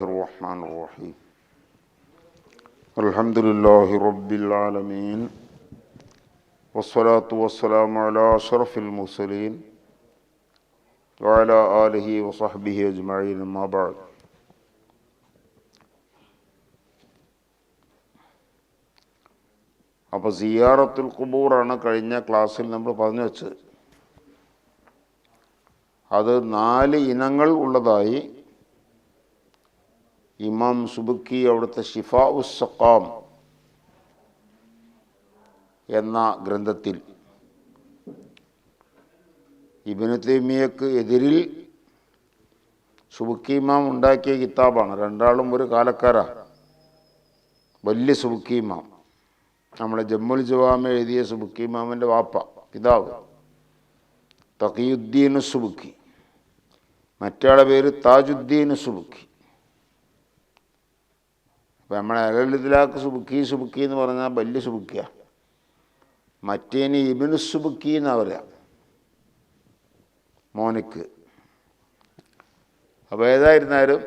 الرحمن الرحيم الحمد لله رب العالمين والصلاة والسلام على أشرف المرسلين وعلى آله وصحبه أجمعين ما بعد അപ്പോൾ സിയാറത്തുൽ ഖുബൂറാണ് കഴിഞ്ഞ ക്ലാസ്സിൽ നമ്മൾ പറഞ്ഞു വെച്ചത് അത് നാല് ഇനങ്ങൾ ഉള്ളതായി ഇമാം സുബുക്കി അവിടുത്തെ ഷിഫാ എന്ന ഗ്രന്ഥത്തിൽ ഇബിന് തൈമിയക്ക് എതിരിൽ സുബുക്കി ഇമാം ഉണ്ടാക്കിയ കിതാബാണ്. രണ്ടാളും ഒരു കാലക്കാരാ. വലിയ സുബുക്കി ഇമാം. നമ്മളെ ജമ്മുൽ ജവാമ എഴുതിയ സുബുക്കി ഇമാമിന്റെ വാപ്പ പിതാവ് തഖിയുദ്ദീൻ സുബുക്കി. മറ്റാളുടെ പേര് താജുദ്ദീൻ സുബുക്കി. അപ്പം നമ്മളെ അലലിതിലാക്ക് സുബുക്കി സുബുക്കി എന്ന് പറഞ്ഞാൽ വലിയ സുബുക്കിയ. മറ്റേന് ഇബിന് സുബുക്കി എന്നാ പറയാ? മോനിക്ക്. അപ്പോൾ ഏതായിരുന്നാലും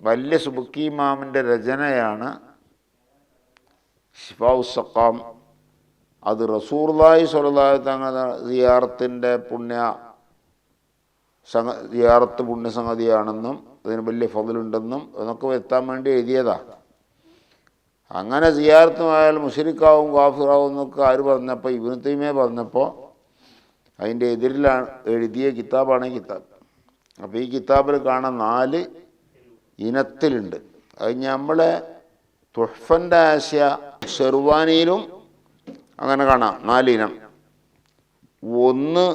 വലിയ സുബുക്കി മാമിന്റെ രചനയാണ് ഷിഫാസക്കാം അത് റസൂർലായി സ്വലാഹി തങ്ങൾ സിയാറത്തിന്റെ പുണ്യ സംഗ സിയാറത്ത് പുണ്യസംഗതിയാണെന്നും അതിന് വലിയ ഫതിലുണ്ടെന്നും എന്നൊക്കെ എത്താൻ വേണ്ടി എഴുതിയതാണ് അങ്ങനെ സിയാർത്തുമായാൽ മുഷരിക്കാവും കാഫിറാവും എന്നൊക്കെ ആര് പറഞ്ഞപ്പോൾ ഇബിന് തൈമയെ പറഞ്ഞപ്പോൾ അതിന്റെ എതിരിലാണ് എഴുതിയ കിതാബാണ് ഈ കിതാബ്. അപ്പോൾ ഈ കിതാബിൽ കാണാൻ നാല് ഇനത്തിലുണ്ട്. അത് നമ്മളെ തുഷ്ഫന്റെ ആശയ ഷെർവാനിയിലും അങ്ങനെ കാണാം. നാലിനം ഒന്ന്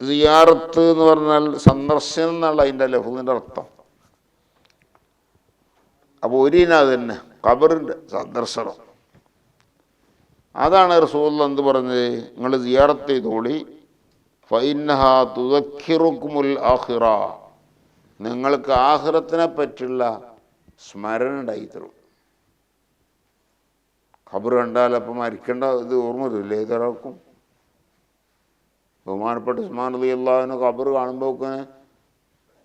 സിയാറത്ത് എന്ന് പറഞ്ഞാൽ സന്ദർശനം എന്നുള്ള അതിന്റെ ലഹുവിന്റെ അർത്ഥം. അപ്പോൾ ഒരു ഇനം അത് തന്നെ. ഖബറിന്റെ സന്ദർശനം. അതാണ് റസൂൽ എന്ത് പറഞ്ഞത്? നിങ്ങൾ സിയാറത്ത് ചെയ്തോളി. ഫൈനഹ തുതക്കിറുക്കുമുൽ ആഹിറ നിങ്ങൾക്ക് ആഹിറത്തിനെ പറ്റിയുള്ള സ്മരണ ഉണ്ടായിത്തരും ഖബർ കണ്ടാൽ അപ്പം മരിക്കേണ്ട ഇത് ഓർമ്മ വരില്ലേ? ഏതൊരാൾക്കും ബഹുമാനപ്പെട്ട ഉസ്മാൻ അലി അള്ളാഹിന് ഖബർ കാണുമ്പോൾ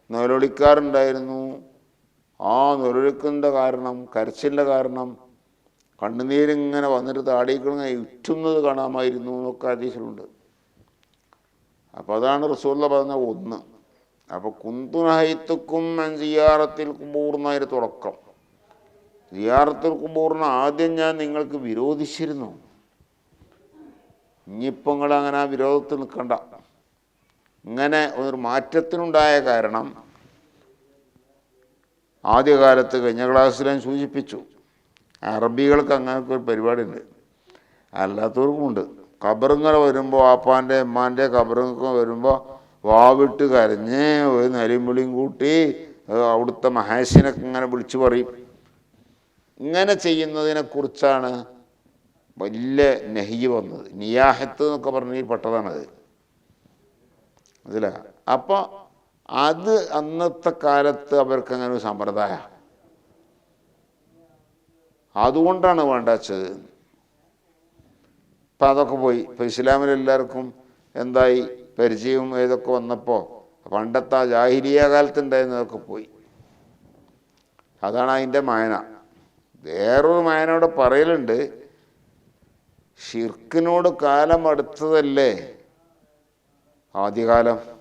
നിലവിളിക്കാറുണ്ടായിരുന്നു ആ നിലവിളിക്കുന്ന കാരണം കരച്ചിലിന്റെ കാരണം കണ്ണുനീരിങ്ങനെ വന്നിട്ട് താടിക്കണം ഇറ്റുന്നത് കാണാമായിരുന്നു എന്നൊക്കെ അതീശലുണ്ട് അപ്പോൾ അതാണ് റസൂല്ല പറഞ്ഞ ഒന്ന്. അപ്പോൾ കുന്തുനഹൈത്തുക്കും സിയാറത്തിൽ കുബൂർന്നായിരുന്നു തുടക്കം. സിയാറത്തിൽ കുബൂറിന് ആദ്യം ഞാൻ നിങ്ങൾക്ക് വിരോധിച്ചിരുന്നു. ഇനിയിപ്പോൾ അങ്ങനെ ആ വിരോധത്തിൽ നിൽക്കണ്ട. ഇങ്ങനെ ഒരു മാറ്റത്തിനുണ്ടായ കാരണം ആദ്യകാലത്ത് കഴിഞ്ഞ ക്ലാസ്സിൽ ഞാൻ സൂചിപ്പിച്ചു. അറബികൾക്ക് അങ്ങനത്തെ ഒരു പരിപാടിയുണ്ട്. അല്ലാത്തവർക്കുമുണ്ട് കബറുങ്ങൾ വരുമ്പോൾ ആപ്പാന്റെ ഉമ്മാന്റെ ഖബറിങ്ങൊക്കെ വരുമ്പോൾ വാവിട്ട് കരഞ്ഞ് ഒരു നലിയും വിളിയും കൂട്ടി അവിടുത്തെ മഹേഷിനൊക്കെ ഇങ്ങനെ വിളിച്ചു പറയും. ഇങ്ങനെ ചെയ്യുന്നതിനെക്കുറിച്ചാണ് വലിയ നെഹി വന്നത്. നിയാഹത്ത് എന്നൊക്കെ പറഞ്ഞ് പെട്ടതാണത്. മനസ്സിലാ അപ്പോൾ അത് അന്നത്തെ കാലത്ത് അവർക്ക് അങ്ങനെ ഒരു സമ്പ്രദായ. അതുകൊണ്ടാണ് വേണ്ടാച്ചത്. ഇപ്പം അതൊക്കെ പോയി. ഇപ്പം ഇസ്ലാമിൽ എല്ലാവർക്കും എന്തായി? പരിചയവും ഏതൊക്കെ വന്നപ്പോൾ പണ്ടത്തെ ആ ജാഹിരിയ കാലത്തുണ്ടായിരുന്നതൊക്കെ പോയി. അതാണ് അതിന്റെ മായന. വേറൊരു മായനോട് പറയലുണ്ട്. ഷിർക്കിനോട് കാലം അടുത്തതല്ലേ? ആദ്യകാലം.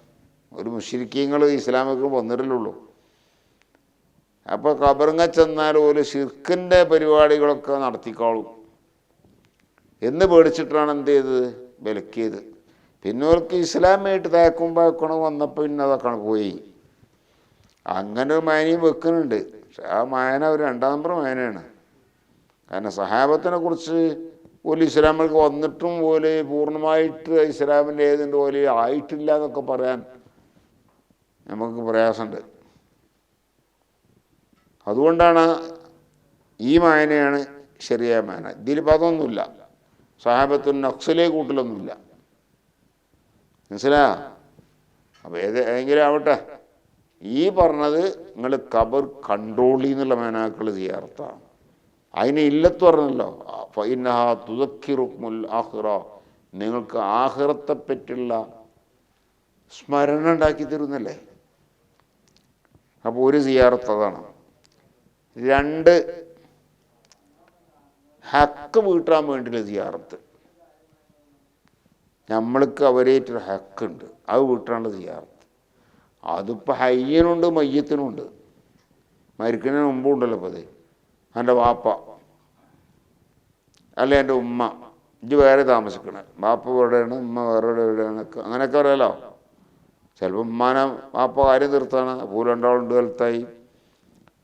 ഒരു മുഷിരിക്കീങ്ങൾ ഇസ്ലാമിക്ക് വന്നിട്ടില്ലുള്ളൂ. അപ്പോൾ കബറിങ്ങ ചെന്നാൽ ഒരു ഷിർക്കിന്റെ പരിപാടികളൊക്കെ നടത്തിക്കോളും. എന്ന് പേടിച്ചിട്ടാണ് എന്ത് ചെയ്തത് വിലക്കിയത് പിന്നെ അവർക്ക് ഇസ്ലാമായിട്ട് പാക്കണം വന്നപ്പോൾ പിന്നെ അതൊക്കെ പോയി. അങ്ങനെ ഒരു മായനയും വെക്കുന്നുണ്ട്. പക്ഷെ ആ മായന ഒരു രണ്ടാം നമ്പർ മായനയാണ്. കാരണം സഹാബത്തിനെ കുറിച്ച് ഒരു ഇസ്ലാമിലേക്ക് വന്നിട്ടും പോലെ പൂർണമായിട്ട് ഇസ്ലാമിന്റെ ഏതിന്റെ പോലെ ആയിട്ടില്ല എന്നൊക്കെ പറയാൻ നമുക്ക് പ്രയാസമുണ്ട്. അതുകൊണ്ടാണ് ഈ മായനയാണ് ശരിയായ മായന. ഇതിലിപ്പോൾ അതൊന്നുമില്ല സഹാബത്തിന് നക്സലേ കൂട്ടിലൊന്നുമില്ല. മനസ്സിലാ അപ്പോൾ ഏത് ഏതെങ്കിലും ആവട്ടെ. ഈ പറഞ്ഞത് നിങ്ങൾ കബർ കൺട്രോളി എന്നുള്ള മേനാക്കൾ ചെയ്യാർത്താണ് അതിനെ ഇല്ലത്ത് പറഞ്ഞല്ലോ. ഫൈനഹ തുതക്കിറുമുൽ ആഹ്റ നിങ്ങൾക്ക് ആഹിറത്തെ പറ്റിയുള്ള സ്മരണ ഉണ്ടാക്കി തരുന്നല്ലേ അപ്പോൾ ഒരു സിയാറത്ത് അതാണ് രണ്ട് ഹക്ക് വീട്ടാൻ വേണ്ടിയുള്ള സിയാറത്ത്. നമ്മൾക്ക് അവരേറ്റൊരു ഹക്കുണ്ട്. അത് വീട്ടാനുള്ള സിയാറത്ത്. അതിപ്പോൾ ഹയ്യനുണ്ട് മയ്യത്തിനുണ്ട്. മരിക്കുന്നതിന് മുമ്പും ഉണ്ടല്ലോ ഇപ്പോൾ അത്. എന്റെ വാപ്പ. അല്ല എന്റെ ഉമ്മ. ഇത് വേറെ താമസിക്കണേ. വാപ്പ എവിടെയാണ്? ഉമ്മ വേറെ എവിടെയാണ്? അങ്ങനെയൊക്കെ അറിയാലോ ചിലപ്പോൾ മാന വാപ്പ കാര്യം തീർത്താണ്. അപ്പോൾ രണ്ടാളുണ്ട് കാലത്തായി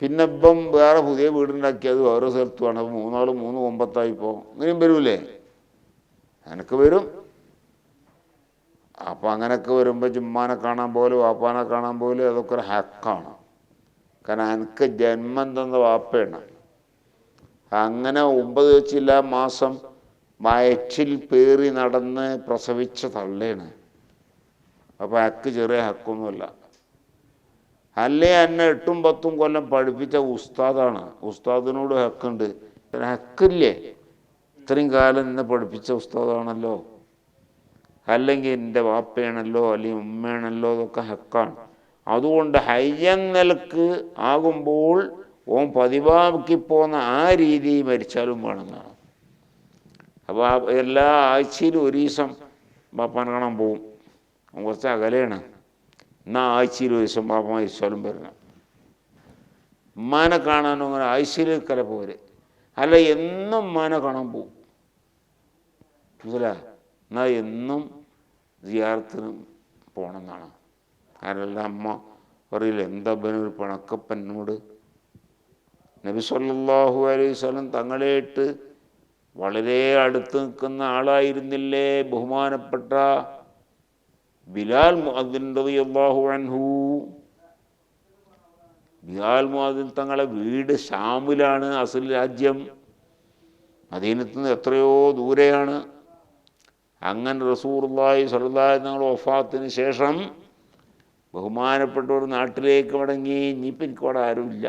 പിന്നെ ഇപ്പം വേറെ പുതിയ വീടുണ്ടാക്കിയത് വേറെ സ്ഥലത്തുമാണ്. അപ്പോൾ മൂന്നാൾ മൂന്ന് ഒമ്പത്തായി ഇപ്പോൾ ഇങ്ങനെയും വരൂലേ? എനിക്ക് വരും. അപ്പം അങ്ങനെയൊക്കെ വരുമ്പോൾ ജുമ്മാനെ കാണാൻ പോലും വാപ്പാനെ കാണാൻ പോലും അതൊക്കെ ഒരു ഹക്കാണ്. കാരണം എനിക്ക് ജന്മം തന്ന വാപ്പയാണ്. അങ്ങനെ ഒമ്പത് വെച്ചില്ല മാസം വയറ്റിൽ പേറി നടന്ന് പ്രസവിച്ച തള്ളയാണ്. അപ്പോൾ ഹക്ക് ചെറിയ ഹക്കൊന്നുമില്ല. അല്ലേ എന്നെ എട്ടും പത്തും കൊല്ലം പഠിപ്പിച്ച ഉസ്താദാണ്. ഉസ്താദിനോട് ഹക്കുണ്ട്. ഹക്കില്ലേ? ഇത്രയും കാലം നിന്ന് പഠിപ്പിച്ച ഉസ്താദാണല്ലോ. അല്ലെങ്കിൽ എന്റെ വാപ്പയാണല്ലോ അല്ലെങ്കിൽ ഉമ്മയാണല്ലോ അതൊക്കെ ഹക്കാണ്. അതുകൊണ്ട് ഹയ്യൻ നിലയ്ക്ക് ആകുമ്പോൾ ഓം പതിവാക്കി പോകുന്ന ആ രീതി മരിച്ചാലും വേണമെന്നാണ്. അപ്പോൾ എല്ലാ ആഴ്ചയിലും ഒരു ദിവസം ബാപ്പാൻ കാണാൻ പോവും. അവൻ കുറച്ച് അകലെയാണ് എന്നാൽ ആഴ്ചയിൽ ഒരു ദിവസം ബാപ്പ മരിച്ചാലും വരണം ഉമ്മാനെ കാണാനും അങ്ങനെ ആഴ്ചയിലേക്കല പോരെ അല്ല എന്നും ഉമ്മാനെ കാണാൻ പോവും മനസ്സിലാ എന്നാൽ എന്നും സിയാറത്തിന് പോകണമെന്നാണ് കാരണം അമ്മ പറയില്ല എന്താ ഒരു പിണക്കപ്പനോട് നബി സല്ലല്ലാഹു അലൈഹി സ്വലം തങ്ങളെയിട്ട് വളരെ അടുത്ത് നിൽക്കുന്ന ആളായിരുന്നില്ലേ ബഹുമാനപ്പെട്ട ബിലാൽ മുഅദ്ദിൻ റളിയല്ലാഹു അൻഹു. ബിലാൽ മുഅദ്ദിൻ തങ്ങളെ വീട് ഷാമിലാണ് അസൽ രാജ്യം. മദീനത്ത് നിന്ന് എത്രയോ ദൂരെയാണ്. അങ്ങനെ റസൂർലായി സ്വല്ലല്ലാഹി തങ്ങൾ ഒഫാത്തിന് ശേഷം ബഹുമാനപ്പെട്ട ഒരു നാട്ടിലേക്ക് മടങ്ങി. ഇനിയിപ്പം എനിക്ക് ഇവിടെ ആരുമില്ല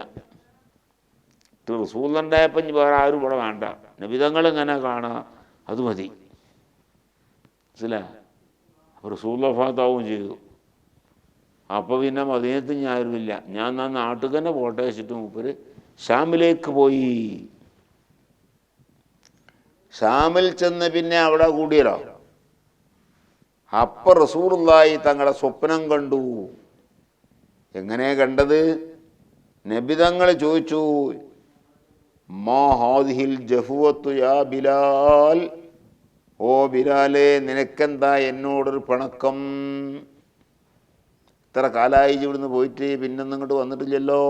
റസൂലുണ്ടായപ്പോൾ ഇനി വേറെ ആരും ഇവിടെ വേണ്ട. നബിതങ്ങൾ ഇങ്ങനെ കാണാം അത് മതി. മനസ്സിലാ അപ്പോൾ റസൂൽ വഫാത്താവും ചെയ്തു. അപ്പോൾ പിന്നെ മദീനത്ത് ഞാൻ ആരുമില്ല ഞാൻ ആ നാട്ടിൽ തന്നെ പോട്ടെ വെച്ചിട്ട് മൂപ്പര് ഷാമിലേക്ക് പോയി. ഷാമിൽ ചെന്ന് പിന്നെ അവിടെ കൂടിയല്ലോ. അപ്പം റസൂറുള്ളായി തങ്ങളുടെ സ്വപ്നം കണ്ടു. എങ്ങനെ കണ്ടത്? നബിതങ്ങൾ ചോദിച്ചു മാ ഹാദിഹിൽ ജഫുവത്തു യാ ബിലാൽ? ഓ ബിലാലെ നിനക്കെന്താ എന്നോടൊരു പിണക്കം? ഇത്ര കാലായി ഇവിടുന്ന് പോയിട്ട് പിന്നെ ഇങ്ങോട്ട് വന്നിട്ടില്ലല്ലോ.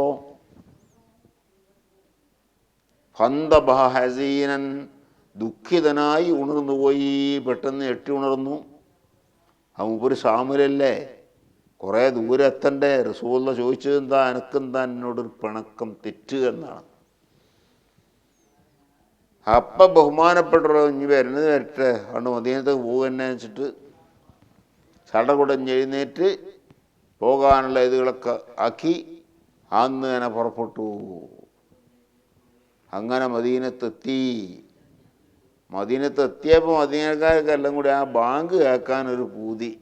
ഫന്തബഹ ഹസീനൻ ദുഃഖിതനായി ഉണർന്നു പോയി പെട്ടെന്ന് എട്ടി ഉണർന്നു. ആ മൂപ്പര് ഷാമിലല്ലേ കുറേ ദൂരെ എത്തണ്ടേ റസൂള്ള ചോദിച്ചത് എന്താ? എനക്കെന്താ എന്നോടൊരു പിണക്കം തെറ്റ് എന്നാണ്. അപ്പം ബഹുമാനപ്പെട്ടവരോ ഇനി വരുന്നത് വരട്ടെ. അതുകൊണ്ട് മദീനത്തേക്ക് പോകുന്നെ വെച്ചിട്ട് ചടകുടഞ്ഞ് എഴുന്നേറ്റ് പോകാനുള്ള ഇതുകളൊക്കെ ആക്കി അന്ന് തന്നെ പുറപ്പെട്ടു. അങ്ങനെ മദീനത്തെത്തി. മദീനത്തെത്തിയപ്പോൾ മദീനക്കാർക്കെല്ലാം കൂടി ആ ബാങ്ക് കേൾക്കാൻ ഒരു പൂതി.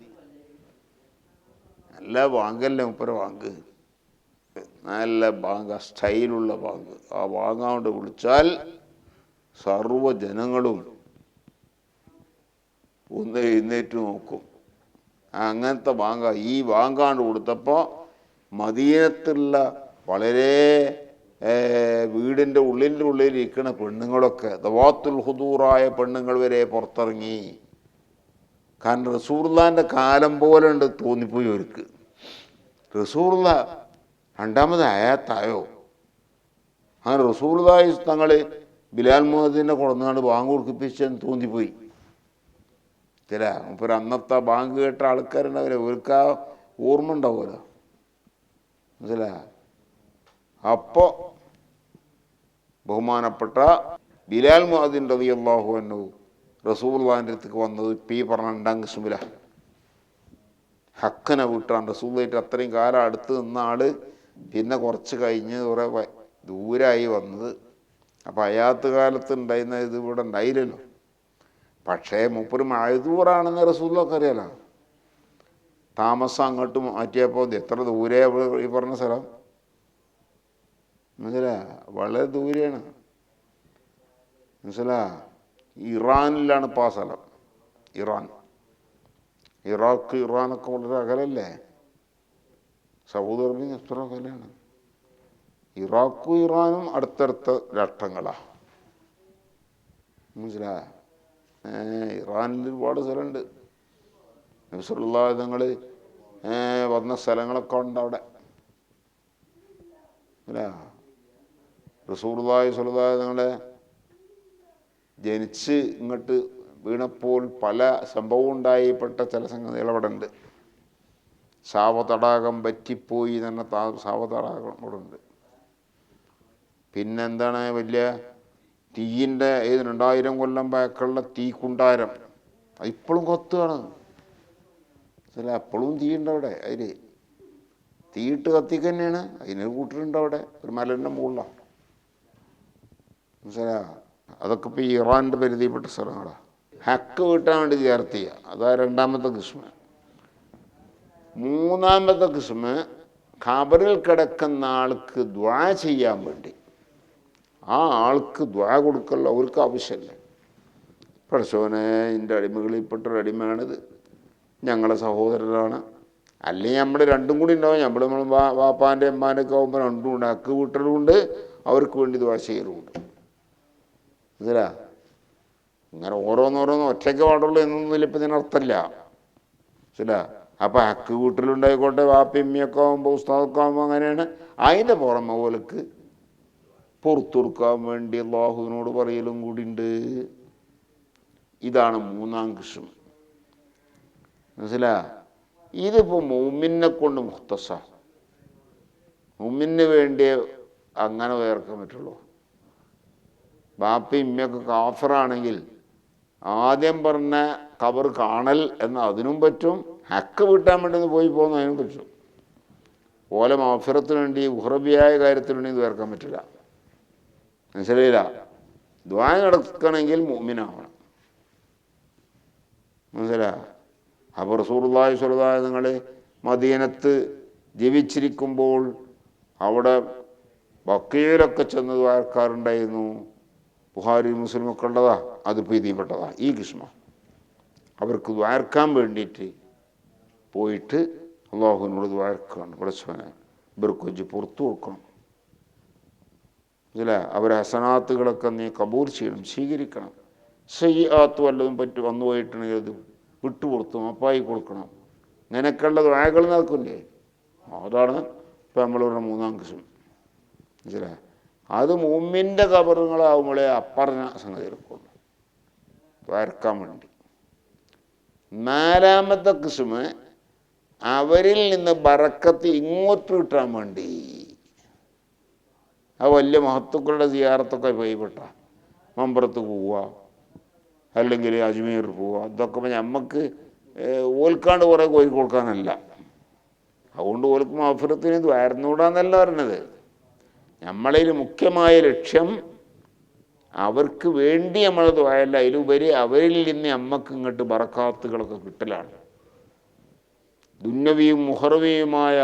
നല്ല ബാങ്കല്ലേ മുപ്പര ബാങ്ക്? നല്ല ബാങ്ക് സ്റ്റൈലുള്ള ബാങ്ക്. ആ ബാങ്കാണ്ട് വിളിച്ചാൽ സർവ ജനങ്ങളും ഒന്ന് എഴുന്നേറ്റ് നോക്കും. അങ്ങനത്തെ വാങ്ക ഈ വാങ്കാണ്ട് കൊടുത്തപ്പോൾ മദീനത്തുള്ള വളരെ വീടിന്റെ ഉള്ളിന്റെ ഉള്ളിൽ ഇരിക്കുന്ന പെണ്ണുങ്ങളൊക്കെ ദവാത്തുൽ ഹുദൂറായ പെണ്ണുങ്ങൾ വരെ പുറത്തിറങ്ങി. കാരണം റസൂർലാന്റെ കാലം പോലെ ഉണ്ട് തോന്നിപ്പോയി അവർക്ക്. റസൂർല രണ്ടാമത് അയാത്തായോ അങ്ങനെ റസൂർലായി തങ്ങൾ ബിലാൽ മുഹമ്മദിന്റെ കൊണ്ടുവന്നാണ് ബാങ്ക് കൊടുക്കിപ്പിച്ചെന്ന് തോന്നിപ്പോയി. ചില ഇപ്പോൾ അന്നത്തെ ബാങ്ക് കേട്ട ആൾക്കാരുണ്ടാവില്ല? അവർക്ക് ആ ഓർമ്മ ഉണ്ടാവുമല്ലോ. മനസ്സിലാ അപ്പോൾ ബഹുമാനപ്പെട്ട ബിലാൽ മുഹദ്ദിൻ റബി അള്ളാഹു എന്നു റസൂള്ളാന്റെ അടുത്തേക്ക് വന്നത് ഇപ്പം ഈ പറഞ്ഞ രണ്ടാം കിസ്മില. ഹക്കനെ വിട്ടാണ്. റസൂള്ളായിട്ട് അത്രയും കാലം അടുത്ത് നിന്ന ആൾ പിന്നെ കുറച്ച് കഴിഞ്ഞ് കുറേ ദൂരമായി വന്നത് അപ്പം അയാത്ത് കാലത്ത് ഉണ്ടായിരുന്ന ഇത് ഇവിടെ ഉണ്ടായില്ലല്ലോ. പക്ഷേ മൂപ്പര് മഴദൂറാണെന്ന് റസൂലൊക്കെ അറിയാലോ? താമസം അങ്ങോട്ട് മാറ്റിയപ്പോൾ എത്ര ദൂരെ ഈ പറഞ്ഞ സ്ഥലം? മനസ്സിലാ വളരെ ദൂരെയാണ്. മനസ്സിലാ ഇറാനിലാണ് ഇപ്പോൾ ആ സ്ഥലം. ഇറാൻ. ഇറാഖ് ഇറാനൊക്കെ വളരെ അകലല്ലേ? സൗദി അറേബ്യ എത്ര അകലാണ് ഇറാഖും ഇറാനും അടുത്തടുത്ത രാഷ്ട്രങ്ങളാണ് മനസ്സിലാ ഇറാനിൽ ഒരുപാട് സ്ഥലമുണ്ട്. നിങ്ങൾ വന്ന സ്ഥലങ്ങളൊക്കെ ഉണ്ട് അവിടെ. റസൂർദായ സുലതായ നിങ്ങളെ ജനിച്ച് ഇങ്ങോട്ട് വീണപ്പോൾ പല സംഭവം ഉണ്ടായിപ്പെട്ട ചില സംഗതികൾ അവിടെ ഉണ്ട്. സാവതടാകം പറ്റിപ്പോയി തന്നെ സാവതടാകം അവിടെ ഉണ്ട്. പിന്നെന്താണ് വലിയ തീയിന്റെ ഏത് രണ്ടായിരം കൊല്ലം ബാക്കുള്ള തീ കുണ്ടാരം. അത് ഇപ്പോഴും കൊത്തുകയാണ് ചില അപ്പോഴും തീയുണ്ട് അവിടെ അതിൽ തീയിട്ട് കത്തിക്ക് തന്നെയാണ്. അതിനൊരു കൂട്ടരുണ്ട് അവിടെ. ഒരു മലന്റെ മുകളിലാണ് മനസ്സിലാ അതൊക്കെ ഇപ്പോൾ ഇറാന്റെ പരിധിപ്പെട്ട സ്ഥലങ്ങളാണ് ഹക്ക് വീട്ടാൻ വേണ്ടി ചേർത്തിയ അതാ രണ്ടാമത്തെ കിസ്മ. മൂന്നാമത്തെ കിസ്മ ഖബറിൽ കിടക്കുന്ന ആൾക്ക് ദ്വാ ചെയ്യാൻ വേണ്ടി. ആ ആൾക്ക് ദ്വാ കൊടുക്കല്ല അവർക്ക് ആവശ്യമില്ല പഠിച്ചവനെ എന്റെ അടിമകളിൽപ്പെട്ടൊരു അടിമയാണിത്. ഞങ്ങളെ സഹോദരനാണ് അല്ലെങ്കിൽ നമ്മൾ രണ്ടും കൂടി ഉണ്ടാവും. നമ്മൾ നമ്മൾ വാപ്പാന്റെ അമ്മാനൊക്കെ ആകുമ്പോൾ രണ്ടും ഉണ്ട്. അക്ക് വീട്ടലുമുണ്ട് അവർക്ക് വേണ്ടി ദ്വാ ചെയ്യലുമുണ്ട്. ഇതിലാ ഇങ്ങനെ ഓരോന്നോരോന്ന് ഒറ്റയ്ക്ക് പാടുള്ളൂ എന്നൊന്നും ഇപ്പം ഇതിനർത്ഥമില്ല ശരിയാ അപ്പം അക്ക് വീട്ടിലുണ്ടായിക്കോട്ടെ വാപ്പിയമ്മയൊക്കെ ആകുമ്പോൾ ഉസ്താദൊക്കെ ആകുമ്പോൾ അങ്ങനെയാണ്. അതിന്റെ പുറമെ പോലക്ക് പുറത്തുകൊടുക്കാൻ വേണ്ടി അള്ളാഹുവിനോട് പറയലും കൂടി ഉണ്ട് ഇതാണ് മൂന്നാം കൃഷ്ണൻ. മനസ്സിലാ ഇതിപ്പോൾ മൂമിനെ കൊണ്ട് മുഖത്തസ മൂമിന് വേണ്ടി അങ്ങനെ വേർക്കാൻ പറ്റുള്ളൂ. ബാപ്പി ഇമ്മയൊക്കെ കാഫറാണെങ്കിൽ ആദ്യം പറഞ്ഞ കബർ കാണൽ എന്ന അതിനും പറ്റും ഹക്ക് വീട്ടാൻ വേണ്ടി പോയി പോകുന്നതിനും പറ്റും. ഓല മാഫിറത്തിന് വേണ്ടി ഉഹ്റബിയായ കാര്യത്തിന് വേണ്ടി ഇത് വേർക്കാൻ പറ്റില്ല. മനസ്സിലായില്ല? ദ്വാ നടക്കണമെങ്കിൽ മുമ്മിനാവണം മനസ്സിലാ? അപ്പോൾ റസൂർലായി സ്വലതായ നിങ്ങൾ മദീനത്ത് ജീവിച്ചിരിക്കുമ്പോൾ അവിടെ ബക്കയിലൊക്കെ ചെന്ന് ദ്വാരക്കാരുണ്ടായിരുന്നു ബുഹാരി മുസ്ലിമൊക്കെ ഉള്ളതാ. അത് പ്രീതിപ്പെട്ടതാ ഈ കൃഷ്ണ അവർക്ക് ദ്വാരക്കാൻ വേണ്ടിയിട്ട് പോയിട്ട് അള്ളാഹുവിനോട് ദ്വാരക്കാണ് പടച്ചവനെ ഇവർക്ക് വെച്ച് പുറത്തു കൊടുക്കണം. ഇതിലെ അവരെ ഹസനാത്തുകളൊക്കെ നീ കബൂർ ചെയ്യണം സ്വീകരിക്കണം. സയ്യാത്ത് വല്ലതും പറ്റി വന്നു പോയിട്ടുണ്ടെങ്കിൽ അത് വിട്ടുകൊടുത്തു അപ്പായി കൊടുക്കണം. നിനക്കുള്ള ദ്വായകൾ നടക്കില്ലേ? അതാണ് ഇപ്പം നമ്മളിവിടെ മൂന്നാം കിസ്മ മനസ്സിലായ അത് മുമ്മിന്റെ കബറുകളാവുമ്പോഴേ അപ്പറഞ്ഞ സംഗതി എടുക്കുള്ളൂ വരക്കാൻ വേണ്ടി. നാലാമത്തെ കിസ്മ അവരിൽ നിന്ന് ബറക്കത്ത് ഇങ്ങോട്ട് കിട്ടാൻ വേണ്ടി ആ വലിയ മഹത്തുക്കളുടെ സിയാറത്തൊക്കെ പോയിപ്പെട്ട. മമ്പറത്ത് പോവുക അല്ലെങ്കിൽ അജ്മീർ പോവുക ഇതൊക്കെ നമുക്ക് ഓൽക്കാണ്ട് കുറേ കോരി കൊടുക്കാനല്ല. അതുകൊണ്ട് ഓൽക്ക് ഇത് ദ്വാരന്നൂടാന്നല്ല പറഞ്ഞത്. നമ്മളിൽ മുഖ്യമായ ലക്ഷ്യം അവർക്ക് വേണ്ടി നമ്മൾ ദ്വായല്ല അതിലുപരി അവരിൽ നിന്ന് അമ്മയ്ക്ക് ഇങ്ങോട്ട് ബറക്കാത്തുകളൊക്കെ കിട്ടലാണ്. ദുന്നവിയും മുഹറവിയുമായ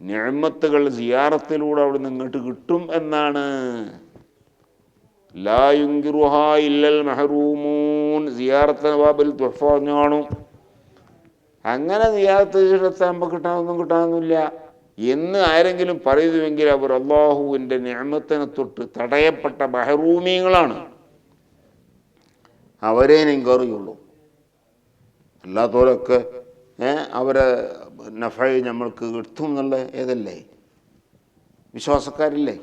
ഞാമത്തുകൾ സിയാറത്തിലൂടെ അവിടെ നിന്ന് ഇങ്ങോട്ട് കിട്ടും എന്നാണ്. ഇല്ലൽ നവാബിൽ അങ്ങനെ സിയാറത്ത് ചെയ്തെത്താകുമ്പോൾ കിട്ടാനൊന്നും കിട്ടാനൊന്നുമില്ല. എന്ന് ആരെങ്കിലും പറയുന്നുവെങ്കിൽ അവർ അള്ളാഹുവിന്റെ നിയമത്തിനെ തൊട്ട് തടയപ്പെട്ട ബഹറൂമിയങ്ങളാണ് അവരെ എനിക്കറിയുള്ളൂ അല്ലാത്തവരൊക്കെ അവരെ നഫൈ നമ്മൾക്ക് കിട്ടും എന്നുള്ള ഏതല്ലേ? വിശ്വാസക്കാരില്ലേ?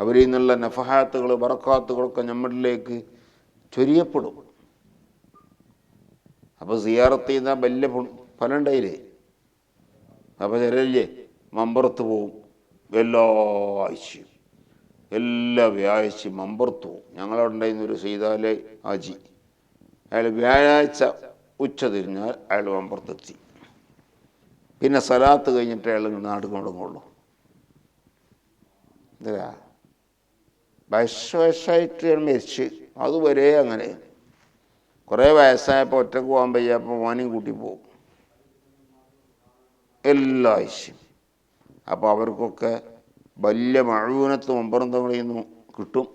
അവരിൽ നിന്നുള്ള നഫഹാത്തുകൾ വറക്കാത്തുകളൊക്കെ നമ്മളിലേക്ക് ചൊരിയപ്പെടും. അപ്പോൾ സിയാറത്ത് ചെയ്താൽ വലിയ പലണ്ടയില്ലേ അപ്പോൾ ചിലല്ലേ മമ്പുറത്ത് പോവും. എല്ലാ ആഴ്ചയും എല്ലാ വ്യാഴ്ചയും മമ്പുറത്ത് പോവും. ഞങ്ങളവിടെ ഉണ്ടായിരുന്ന ഒരു സീതാലെ ആജി അയാൾ വ്യാഴാഴ്ച ഉച്ച തിരിഞ്ഞാൽ അയാൾ മമ്പറത്തെത്തി. പിന്നെ സലാത്ത് കഴിഞ്ഞിട്ട് അയാൾ നാട് എന്താ വയസ്സ് വയസ്സായിട്ട് മരിച്ച്. അതുവരെ അങ്ങനെ. കുറേ വയസ്സായപ്പോൾ ഒറ്റയ്ക്ക് പോകാൻ വയ്യപ്പോൾ മോനെയും കൂട്ടി പോകും എല്ലാ ആവശ്യം അപ്പോൾ അവർക്കൊക്കെ വലിയ മഴവിനത്ത് മുമ്പറന്തങ്ങളിൽ നിന്ന് കിട്ടും.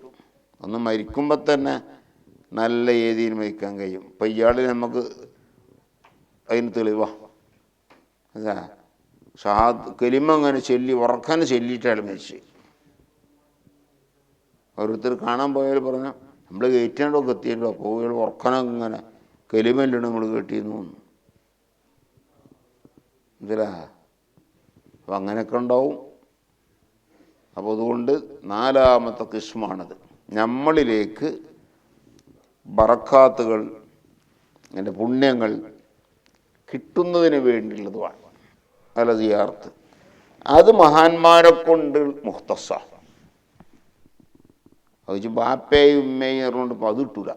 ഒന്ന് മരിക്കുമ്പോൾ തന്നെ നല്ല രീതിയിൽ മരിക്കാൻ കഴിയും. അപ്പം ഇയാൾ നമുക്ക് അതിന് തെളിവാ. അതാ ഷഹാദ് കലിമ അങ്ങനെ ചൊല്ലി ഉറക്കാൻ ചൊല്ലിയിട്ടാണ് മരിച്ചു ഓരോരുത്തർ കാണാൻ പോയാൽ പറഞ്ഞ നമ്മൾ കയറ്റണ്ടോ കത്തിയണ്ടോ അപ്പോൾ ഇയാൾ ഉറക്കാനങ്ങനെ കലിമല്ലോ നമ്മൾ കേട്ടിരുന്നു എന്തിലാ അപ്പം അങ്ങനെയൊക്കെ ഉണ്ടാവും. അപ്പോൾ അതുകൊണ്ട് നാലാമത്തെ കിസ്മാണത്. നമ്മളിലേക്ക് ബറക്കാത്തുകൾ എന്റെ പുണ്യങ്ങൾ കിട്ടുന്നതിന് വേണ്ടിയുള്ളതുമാണ്. അല്ല സിയാർത്ത് അത് മഹാന്മാരെ കൊണ്ട് മുഹ്തസ. അത് ബാപ്പയും ഉമ്മയും അറിഞ്ഞുകൊണ്ട് അത് കിട്ടൂല.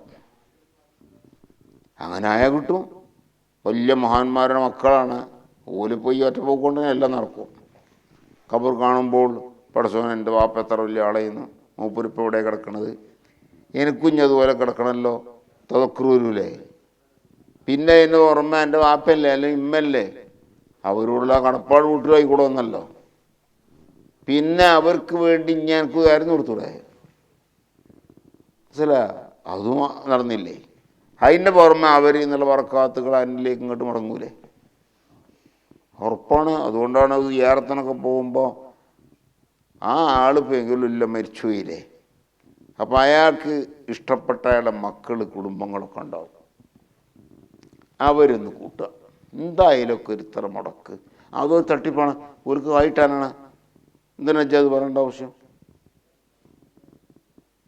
അങ്ങനെ ആയാൽ കിട്ടും. വലിയ മഹാന്മാരുടെ മക്കളാണ്. ഓൽ പോയി ഒറ്റ പോയിക്കൊണ്ട് എല്ലാം നടക്കും. കബർ കാണുമ്പോൾ പടസോൻ എന്റെ വാപ്പ എത്ര വലിയ ആളെയെന്ന് മൂപ്പരിപ്പോൾ ഇവിടെ കിടക്കണത്? എനിക്കും അതുപോലെ കിടക്കണമല്ലോ തതക്രൂരൂലേ പിന്നെ എന്റെ ഓർമ്മ എന്റെ വാപ്പയല്ലേ അല്ലെങ്കിൽ ഇമ്മല്ലേ അവരോടുള്ള കടപ്പാട് വീട്ടിലായി കൂടെ വന്നല്ലോ. പിന്നെ അവർക്ക് വേണ്ടി ഞാൻ കാര്യം കൊടുത്തൂടെ മനസ്സില അതും നടന്നില്ലേ? അതിന്റെ പുറമെ അവർ എന്നുള്ള വറക്കാത്തുകൾ അതിലേക്ക് ഇങ്ങോട്ട് മടങ്ങൂലേ? ഉറപ്പാണ്. അതുകൊണ്ടാണ് അത് ഏറത്തിനൊക്കെ പോകുമ്പോൾ ആ ആൾ എങ്കിലും ഇല്ല മരിച്ചുപോയില്ലേ? അപ്പം അയാൾക്ക് ഇഷ്ടപ്പെട്ട അയാളുടെ മക്കൾ കുടുംബങ്ങളൊക്കെ ഉണ്ടാവും. അവരൊന്ന് കൂട്ടുക. എന്തായാലൊക്കെ ഒരുത്തരം മുടക്ക്. അതൊരു തട്ടിപ്പാണ്. ഒരുക്ക് വായിട്ടാനാണ് എന്തിനാ അത് പറയേണ്ട ആവശ്യം.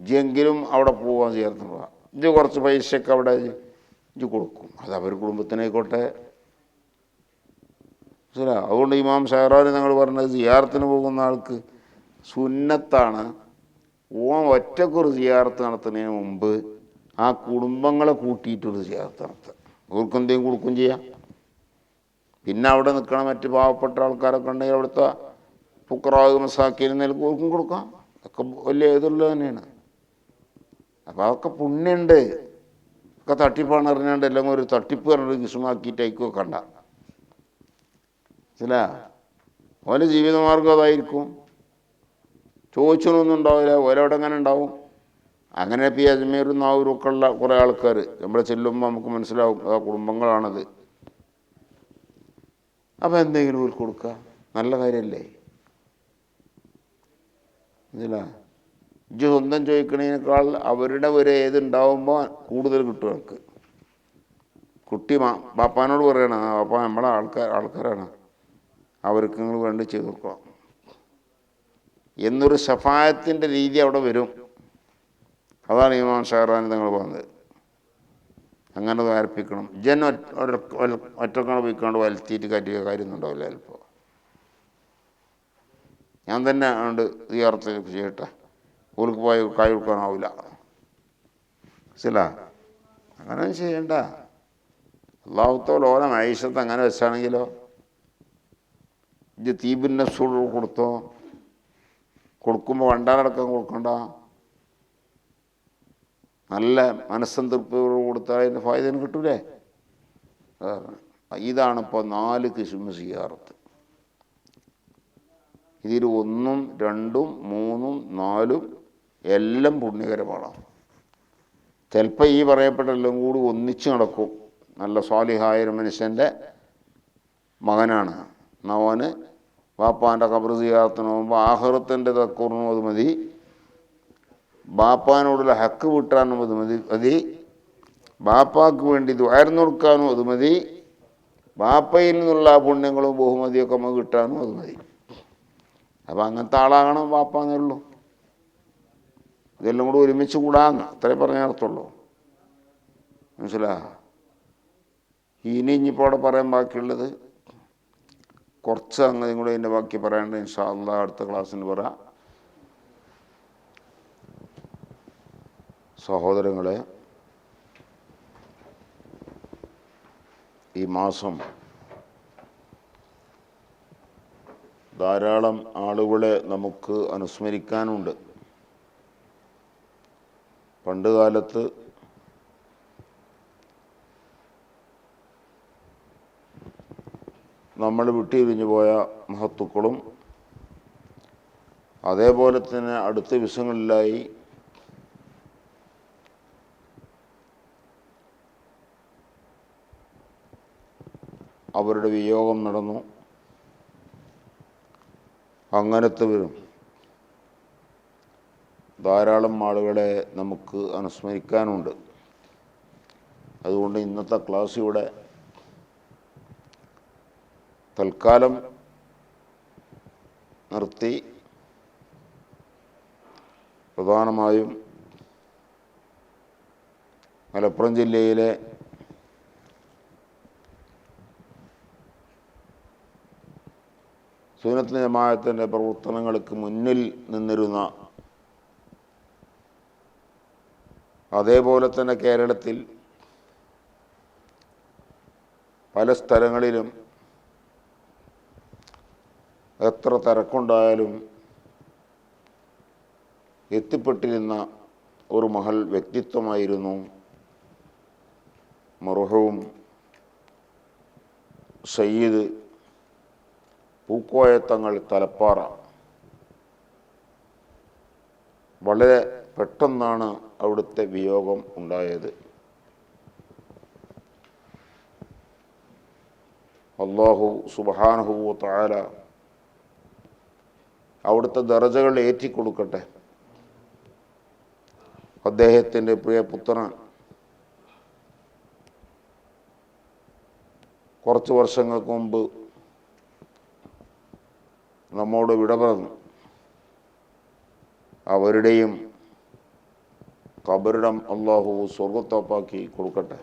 ജെങ്കിലും അവിടെ പോവാൻ ചേർന്ന് പോവാം ഇജ് കുറച്ച് പൈസയൊക്കെ അവിടെ ഇത് കൊടുക്കും. അത് അവർ കുടുംബത്തിനായിക്കോട്ടെ. മനസ്സിലാ അതുകൊണ്ട് ഇമാം ഷഹറാൻ ഞങ്ങൾ പറഞ്ഞത് സിയാറത്തിന് പോകുന്ന ആൾക്ക് സുന്നത്താണ്. ഓം ഒറ്റക്കൊരു സിയാറത്ത് നടത്തുന്നതിന് മുമ്പ് ആ കുടുംബങ്ങളെ കൂട്ടിയിട്ടൊരു സിയാറത്ത് നടത്തുക. അവർക്ക് എന്തെങ്കിലും കൊടുക്കും ചെയ്യാം. പിന്നെ അവിടെ നിൽക്കണ മറ്റ് പാവപ്പെട്ട ആൾക്കാരൊക്കെ ഉണ്ടെങ്കിൽ അവിടുത്തെ പുക്കറാവ് മസാക്കിയിൽ നിൽക്കും കൊടുക്കാം. ഒക്കെ വലിയ ഇതുള്ളത് തന്നെയാണ്. അപ്പം അതൊക്കെ പുണ്യമുണ്ട് ഒക്കെ തട്ടിപ്പാണ് അറിഞ്ഞാണ്ട് എല്ലാം ഒരു തട്ടിപ്പ് പറഞ്ഞൊരു കിസുമാക്കിയിട്ട് അയക്കുക കണ്ട. ചില ഓന്റെ ജീവിതമാർഗം അതായിരിക്കും. ചോദിച്ചൊന്നും ഉണ്ടാവില്ല. ഓരോടെ അങ്ങനെ ഉണ്ടാവും? അങ്ങനെ പി അജ്മീറും നാവൂരും ഒക്കെ ഉള്ള കുറേ ആൾക്കാർ നമ്മളെ ചെല്ലുമ്പോൾ നമുക്ക് മനസ്സിലാവും. ആ കുടുംബങ്ങളാണത്. അപ്പം എന്തെങ്കിലും ഒരു കൊടുക്കുക. നല്ല കാര്യമല്ലേ ഇജ്ജ് സ്വന്തം ചോദിക്കണേനേക്കാൾ അവരുടെ ഒരു ഏതുണ്ടാവുമ്പോൾ കൂടുതൽ കിട്ടും നമുക്ക് കുട്ടി മാ പാപ്പാനോട് പറയണം പാപ്പ നമ്മളെ ആൾക്കാർ ആൾക്കാരാണ്. അവർക്ക് നിങ്ങൾ വേണ്ടി ചെയ്ത് കൊടുക്കണം. എന്നൊരു സഫായത്തിന്റെ രീതി അവിടെ വരും. അതാണ് ഇമാം ഷഹറാൻ നിങ്ങൾ പറഞ്ഞത്. അങ്ങനെ വരപ്പിക്കണം ജൻ ഒറ്റക്കാണ് പോയിക്കാണ്ട് വലത്തിയിട്ട് കയറ്റിയ കാര്യം ഉണ്ടാവില്ല ചിലപ്പോൾ ഞാൻ തന്നെ ഉണ്ട് ഈ അർത്ഥ ചെയ്യട്ടെ. ഓർക്ക് പോയി കായ് കൊടുക്കാനാവില്ല. മനസ്സില? അങ്ങനെ ചെയ്യണ്ട. അള്ളാഹുത്തോൽ ഓല മൈഷത്ത് അങ്ങനെ വെച്ചാണെങ്കിലോ? ഇത് തീപിന്നെ സൂട് കൊടുത്തോ? കൊടുക്കുമ്പോൾ വണ്ടാലടക്കം കൊടുക്കണ്ട. നല്ല മനസ്സംതൃപ്തിയോട് കൊടുത്താൽ അതിന്റെ ഫായതിന് കിട്ടൂലേ? ഇതാണിപ്പോൾ നാല് ക്രിസ്മസ് ചെയ്യാറത്ത് ഇതിൽ ഒന്നും രണ്ടും മൂന്നും നാലും എല്ലാം പുണ്യകരമാണ്. ചിലപ്പോൾ ഈ പറയപ്പെട്ടെല്ലാം കൂടി ഒന്നിച്ച് നടക്കും. നല്ല സ്വാലിഹായ മനുഷ്യന്റെ മകനാണ്. നവന് വാപ്പാന്റെ കബർ പോകുമ്പോൾ ആഹൃത്തിന്റെ തക്കൂറിനും അത് മതി. ബാപ്പാനോടുള്ള ഹക്ക് വിട്ടാനും അത് മതി മതി. ബാപ്പാക്ക് വേണ്ടി ദ്വാരം കൊടുക്കാനും അത് മതി. ബാപ്പയിൽ നിന്നുള്ള പുണ്യങ്ങളും ബഹുമതിയൊക്കെ നമുക്ക് കിട്ടാനും അത് മതി. അപ്പം അങ്ങനത്തെ ആളാകണം ബാപ്പ എന്നുള്ളൂ. ഇതെല്ലാം കൂടെ ഒരുമിച്ച് കൂടാന്ന് അത്രേ പറഞ്ഞ അർത്ഥമുള്ളൂ. മനസ്സിലാ ഇനി ഇനിയിപ്പോൾ അവിടെ പറയാൻ ബാക്കിയുള്ളത് കുറച്ച് അങ്ങനെ കൂടെ ഇതിന്റെ ബാക്കി പറയാണ്ട് ഇൻഷാ അള്ളാഹ് അടുത്ത ക്ലാസ്സിന് പറയാം സഹോദരങ്ങളെ ഈ മാസം ധാരാളം ആളുകളെ നമുക്ക് അനുസ്മരിക്കാനുണ്ട്. പണ്ട് കാലത്ത് നമ്മൾ വിട്ടിരിഞ്ഞു പോയ മഹത്തുക്കളും അതേപോലെ തന്നെ അടുത്ത ദിവസങ്ങളിലായി അവരുടെ വിയോഗം നടന്നു. അങ്ങനത്തെവരും ധാരാളം ആളുകളെ നമുക്ക് അനുസ്മരിക്കാനുണ്ട്. അതുകൊണ്ട് ഇന്നത്തെ ക്ലാസ് ഇവിടെ തൽക്കാലം നിർത്തി. പ്രധാനമായും മലപ്പുറം ജില്ലയിലെ സൂനത്ത് ജമാഅത്തിന്റെ പ്രവർത്തനങ്ങൾക്ക് മുന്നിൽ നിന്നിരുന്ന അതേപോലെ തന്നെ കേരളത്തിൽ പല സ്ഥലങ്ങളിലും എത്ര തിരക്കുണ്ടായാലും എത്തിപ്പെട്ടിരുന്ന ഒരു മഹൽ വ്യക്തിത്വമായിരുന്നു മറുഹവും സയ്യിദ് പൂക്കോയത്തങ്ങൾ തലപ്പാറ. വളരെ പെട്ടെന്നാണ് അവിടുത്തെ വിയോഗം ഉണ്ടായത്. അള്ളാഹു സുബാനഹു താര അവിടുത്തെ ദറജകൾ ഏറ്റിക്കൊടുക്കട്ടെ. അദ്ദേഹത്തിന്റെ പ്രിയ പുത്രൻ കുറച്ച് വർഷങ്ങൾക്ക് മുമ്പ് നമ്മോട് വിട പറഞ്ഞു. അവരുടെയും കബറിടം അള്ളാഹു സ്വർഗത്തോപ്പാക്കി കൊടുക്കട്ടെ.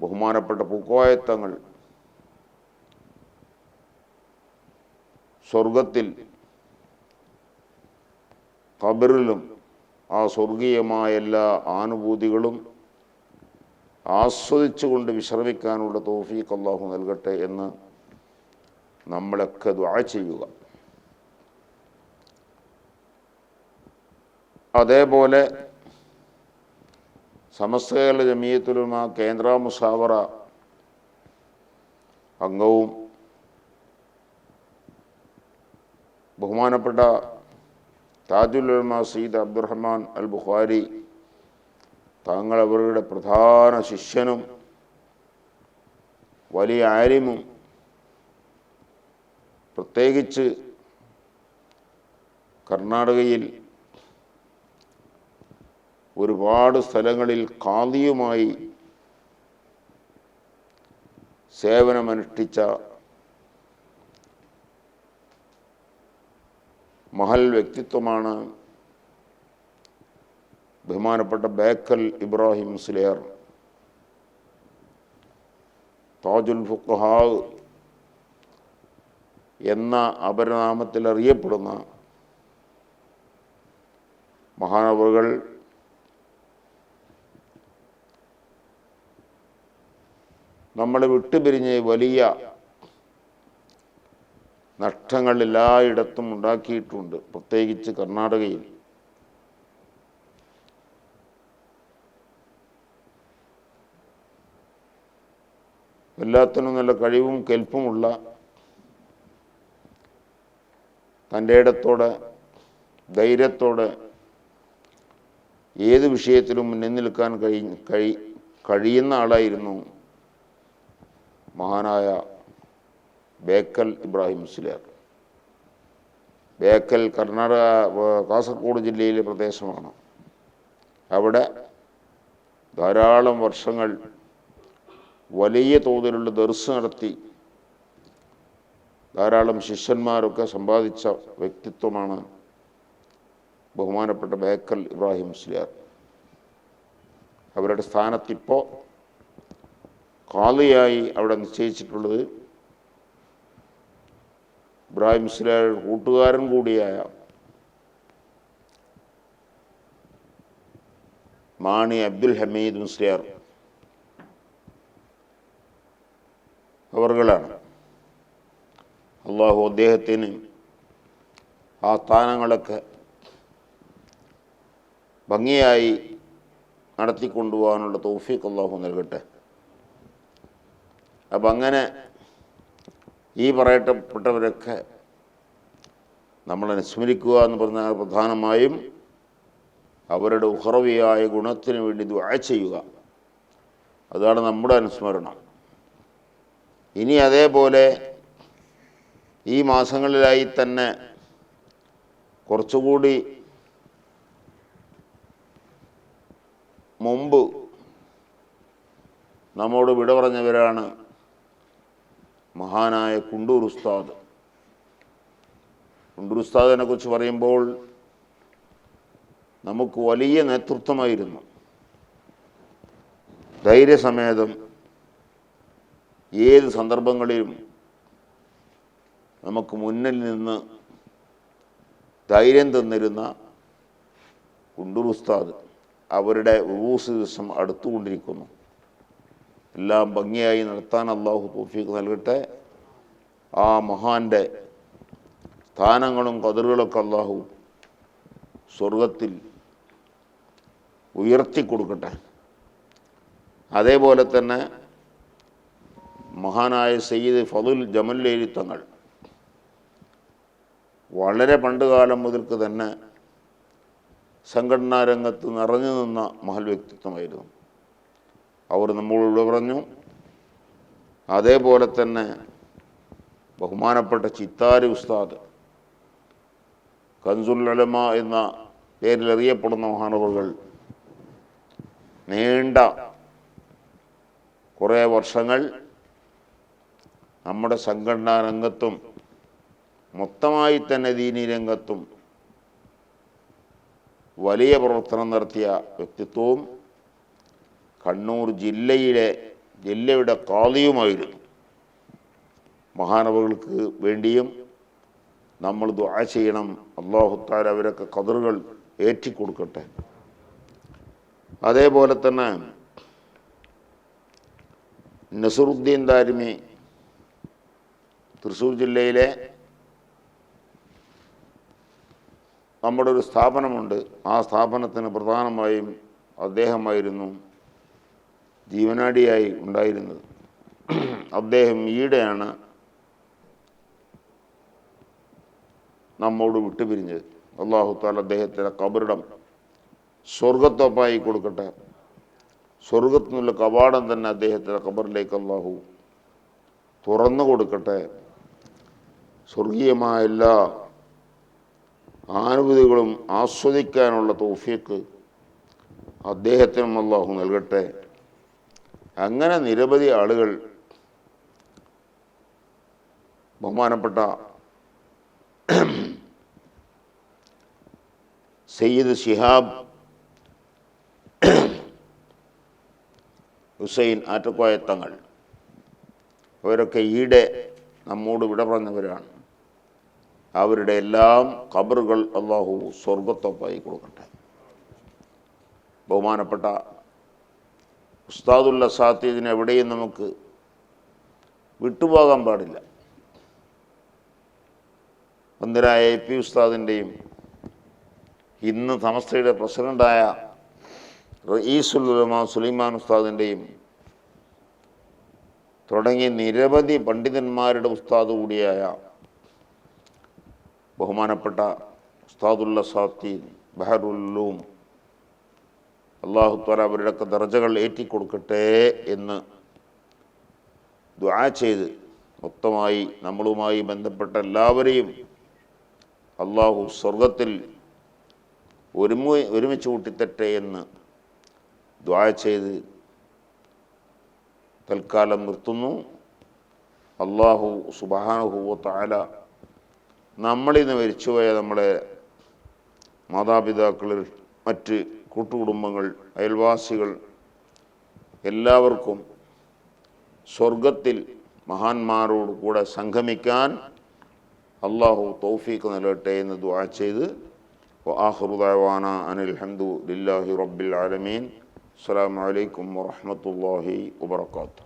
ബഹുമാനപ്പെട്ട പൂക്കോയത്തങ്ങൾ സ്വർഗത്തിൽ കബറിലും ആ സ്വർഗീയമായ എല്ലാ ആനുഭൂതികളും ആസ്വദിച്ചുകൊണ്ട് വിശ്രമിക്കാനുള്ള തോഫീക്ക് അള്ളാഹു നൽകട്ടെ എന്ന് നമ്മളൊക്കെ ദ്വാ ചെയ്യുക. അതേപോലെ സമസ്ത കേരള ജമീയത്തുലുമ കേന്ദ്ര മുസാവറ അംഗവും ബഹുമാനപ്പെട്ട താജുലുൽമ സീദ് അബ്ദുറഹ്മാൻ അൽ ബുഖാരി താങ്കൾ അവരുടെ പ്രധാന ശിഷ്യനും വലിയ ആലിമും പ്രത്യേകിച്ച് കർണാടകയിൽ ഒരുപാട് സ്ഥലങ്ങളിൽ കാന്തിയുമായി സേവനമനുഷ്ഠിച്ച മഹൽ വ്യക്തിത്വമാണ് ബഹുമാനപ്പെട്ട ബേക്കൽ ഇബ്രാഹിം സുലേർ താജുൽ ഫുഖഹാവ് എന്ന അപരനാമത്തിൽ അറിയപ്പെടുന്ന മഹാനവറുകൾ നമ്മളെ വിട്ടുപിരിഞ്ഞ് വലിയ നഷ്ടങ്ങൾ എല്ലായിടത്തും ഉണ്ടാക്കിയിട്ടുണ്ട്. പ്രത്യേകിച്ച് കർണാടകയിൽ. എല്ലാത്തിനും നല്ല കഴിവും കെൽപ്പുമുള്ള തന്റെ ഇടത്തോടെ ധൈര്യത്തോടെ ഏത് വിഷയത്തിലും മുന്നിൽ നിൽക്കാൻ കഴി കഴി കഴിയുന്ന ആളായിരുന്നു മഹാനായ ബേക്കൽ ഇബ്രാഹിം മുസ്ലിയാർ. ബേക്കൽ കർണാടക കാസർഗോഡ് ജില്ലയിലെ പ്രദേശമാണ്. അവിടെ ധാരാളം വർഷങ്ങൾ വലിയ തോതിലുള്ള ദർസ് നടത്തി ധാരാളം ശിഷ്യന്മാരൊക്കെ സമ്പാദിച്ച വ്യക്തിത്വമാണ് ബഹുമാനപ്പെട്ട ബേക്കൽ ഇബ്രാഹിം മുസ്ലിയാർ. അവരുടെ സ്ഥാനത്തിപ്പോൾ കാളിയായി അവിടെ നിശ്ചയിച്ചിട്ടുള്ളത് ഇബ്രാഹിം മുസ്ലിയാരുടെ കൂട്ടുകാരൻ കൂടിയായ മാണി അബ്ദുൽ ഹമീദ് മുസ്ലിയാർ. അവർകളാണ് അള്ളാഹു അദ്ദേഹത്തിന് ആ സ്ഥാനങ്ങളൊക്കെ ഭംഗിയായി നടത്തിക്കൊണ്ടുപോകാനുള്ള തൗഫീഖ് അള്ളാഹു നൽകട്ടെ. അപ്പം അങ്ങനെ ഈ പറയപ്പെട്ടവരൊക്കെ നമ്മൾ അനുസ്മരിക്കുക എന്ന് പറഞ്ഞാൽ പ്രധാനമായും അവരുടെ ഉഹറവിയായ ഗുണത്തിന് വേണ്ടി ദുആ ചെയ്യുക. അതാണ് നമ്മുടെ അനുസ്മരണം. ഇനി അതേപോലെ ഈ മാസങ്ങളിലായി തന്നെ കുറച്ചുകൂടി മുമ്പ് നമ്മോട് വിട പറഞ്ഞവരാണ് മഹാനായ കുണ്ടൂർ ഉസ്താദ്. കുണ്ടൂർ ഉസ്താദിനെ കുറിച്ച് പറയുമ്പോൾ നമുക്ക് വലിയ നേതൃത്വമായിരുന്നു. ധൈര്യസമേതം ഏത് സന്ദർഭങ്ങളിലും നമുക്ക് മുന്നിൽ നിന്ന് ധൈര്യം തന്നിരുന്ന കുണ്ടൂർ ഉസ്താദ് അവരുടെ ഊസ് ദിവസം അടുത്തുകൊണ്ടിരിക്കുന്നു. എല്ലാം ഭംഗിയായി നടത്താൻ അള്ളാഹു തോഫീക്ക് നൽകട്ടെ. ആ മഹാന്റെ സ്ഥാനങ്ങളും കതിറുകളൊക്കെ അള്ളാഹു സ്വർഗത്തിൽ ഉയർത്തി കൊടുക്കട്ടെ. അതേപോലെ തന്നെ മഹാനായ സയ്യിദ് ഫതുൽ ജമല്ലേരി തങ്ങൾ വളരെ പണ്ടുകാലം മുതൽക്ക് തന്നെ സംഘടനാ രംഗത്ത് നിറഞ്ഞു നിന്ന മഹൽ വ്യക്തിത്വമായിരുന്നു. അവർ നമ്മളോട് പറഞ്ഞു അതേപോലെ തന്നെ ബഹുമാനപ്പെട്ട ചിത്താരി ഉസ്താദ് കൻസുൽ അലമ എന്ന പേരിൽ അറിയപ്പെടുന്ന മഹാനവകൾ നീണ്ട കുറേ വർഷങ്ങൾ നമ്മുടെ സംഘടനാ രംഗത്തും മൊത്തമായി തന്നെ ദീനി രംഗത്തും വലിയ പ്രവർത്തനം നടത്തിയ വ്യക്തിത്വവും കണ്ണൂർ ജില്ലയിലെ ജില്ലയുടെ കാതിയുമായിരുന്നു മഹാനവകൾക്ക് വേണ്ടിയും നമ്മൾ ദുആ ചെയ്യണം. അള്ളാഹുത്താൽ അവരൊക്കെ കതറുകൾ ഏറ്റിക്കൊടുക്കട്ടെ. അതേപോലെ തന്നെ നസറുദ്ദീൻ ദാരിമി തൃശ്ശൂർ ജില്ലയിലെ നമ്മുടെ ഒരു സ്ഥാപനമുണ്ട്. ആ സ്ഥാപനത്തിന് പ്രധാനമായും അദ്ദേഹമായിരുന്നു ജീവനാടിയായി ഉണ്ടായിരുന്നത്. അദ്ദേഹം ഈടെയാണ് നമ്മോട് വിട്ടുപിരിഞ്ഞത്. അള്ളാഹു താൽ അദ്ദേഹത്തിന്റെ കബറിടം സ്വർഗത്തൊപ്പായി കൊടുക്കട്ടെ. സ്വർഗത്തു നിന്നുള്ള കവാടം തന്നെ അദ്ദേഹത്തിന്റെ കബറിലേക്ക് അള്ളാഹു തുറന്നു കൊടുക്കട്ടെ. സ്വർഗീയമായ എല്ലാ ആനുഭൂതികളും ആസ്വദിക്കാനുള്ള തോഫിക്ക് അദ്ദേഹത്തിനും അള്ളാഹു നൽകട്ടെ. അങ്ങനെ നിരവധി ആളുകൾ ബഹുമാനപ്പെട്ട സയ്യിദ് ഷിഹാബ് ഹുസൈൻ ആറ്റക്കോയത്തങ്ങൾ അവരൊക്കെ ഈടെ നമ്മോട് വിട പറഞ്ഞവരാണ്. അവരുടെ എല്ലാം ഖബറുകൾ അള്ളാഹു സ്വർഗത്തൊപ്പായി കൊടുക്കട്ടെ. ബഹുമാനപ്പെട്ട ഉസ്താദുല്ല സാത്തിയതിന് എവിടെയും നമുക്ക് വിട്ടുപോകാൻ പാടില്ല. ഒന്നരായ എ പി ഉസ്താദിന്റെയും ഇന്ന് സമസ്തയുടെ പ്രസിഡന്റായ റയീസുലുലമ സുലൈമാൻ ഉസ്താദിന്റെയും തുടങ്ങി നിരവധി പണ്ഡിതന്മാരുടെ ഉസ്താദ് കൂടിയായ ബഹുമാനപ്പെട്ട ഉസ്താദുല്ല സാത്തി ബഹറുല്ലൂം അള്ളാഹുത്വല അവരുടെയൊക്കെ ദർജകൾ ഏറ്റിക്കൊടുക്കട്ടെ എന്ന് ദ്വാ ചെയ്ത് മൊത്തമായി നമ്മളുമായി ബന്ധപ്പെട്ട എല്ലാവരെയും അള്ളാഹു സ്വർഗത്തിൽ ഒരുമ ഒരുമിച്ച് കൂട്ടിത്തട്ടെ എന്ന് ദ്വാ ചെയ്ത് തൽക്കാലം നിർത്തുന്നു. അള്ളാഹു സുബാനുഹൂവത്താല നമ്മളിന്ന് മരിച്ചുപോയ നമ്മളെ മാതാപിതാക്കൾ മറ്റ് കൂട്ടുകുടുംബങ്ങൾ അയൽവാസികൾ എല്ലാവർക്കും സ്വർഗത്തിൽ മഹാന്മാരോട് കൂടെ സംഗമിക്കാൻ അള്ളാഹു തൗഫീഖ് നൽകട്ടെ എന്ന് ദുആ ചെയ്ത് ആഹൃദാന അനിൽ ഹന്ദു ലില്ലാഹി റബ്ബിൽ ആലമീൻ. അസ്സാം വലൈക്കും വാഹമത്തല്ലാഹി വാത്തു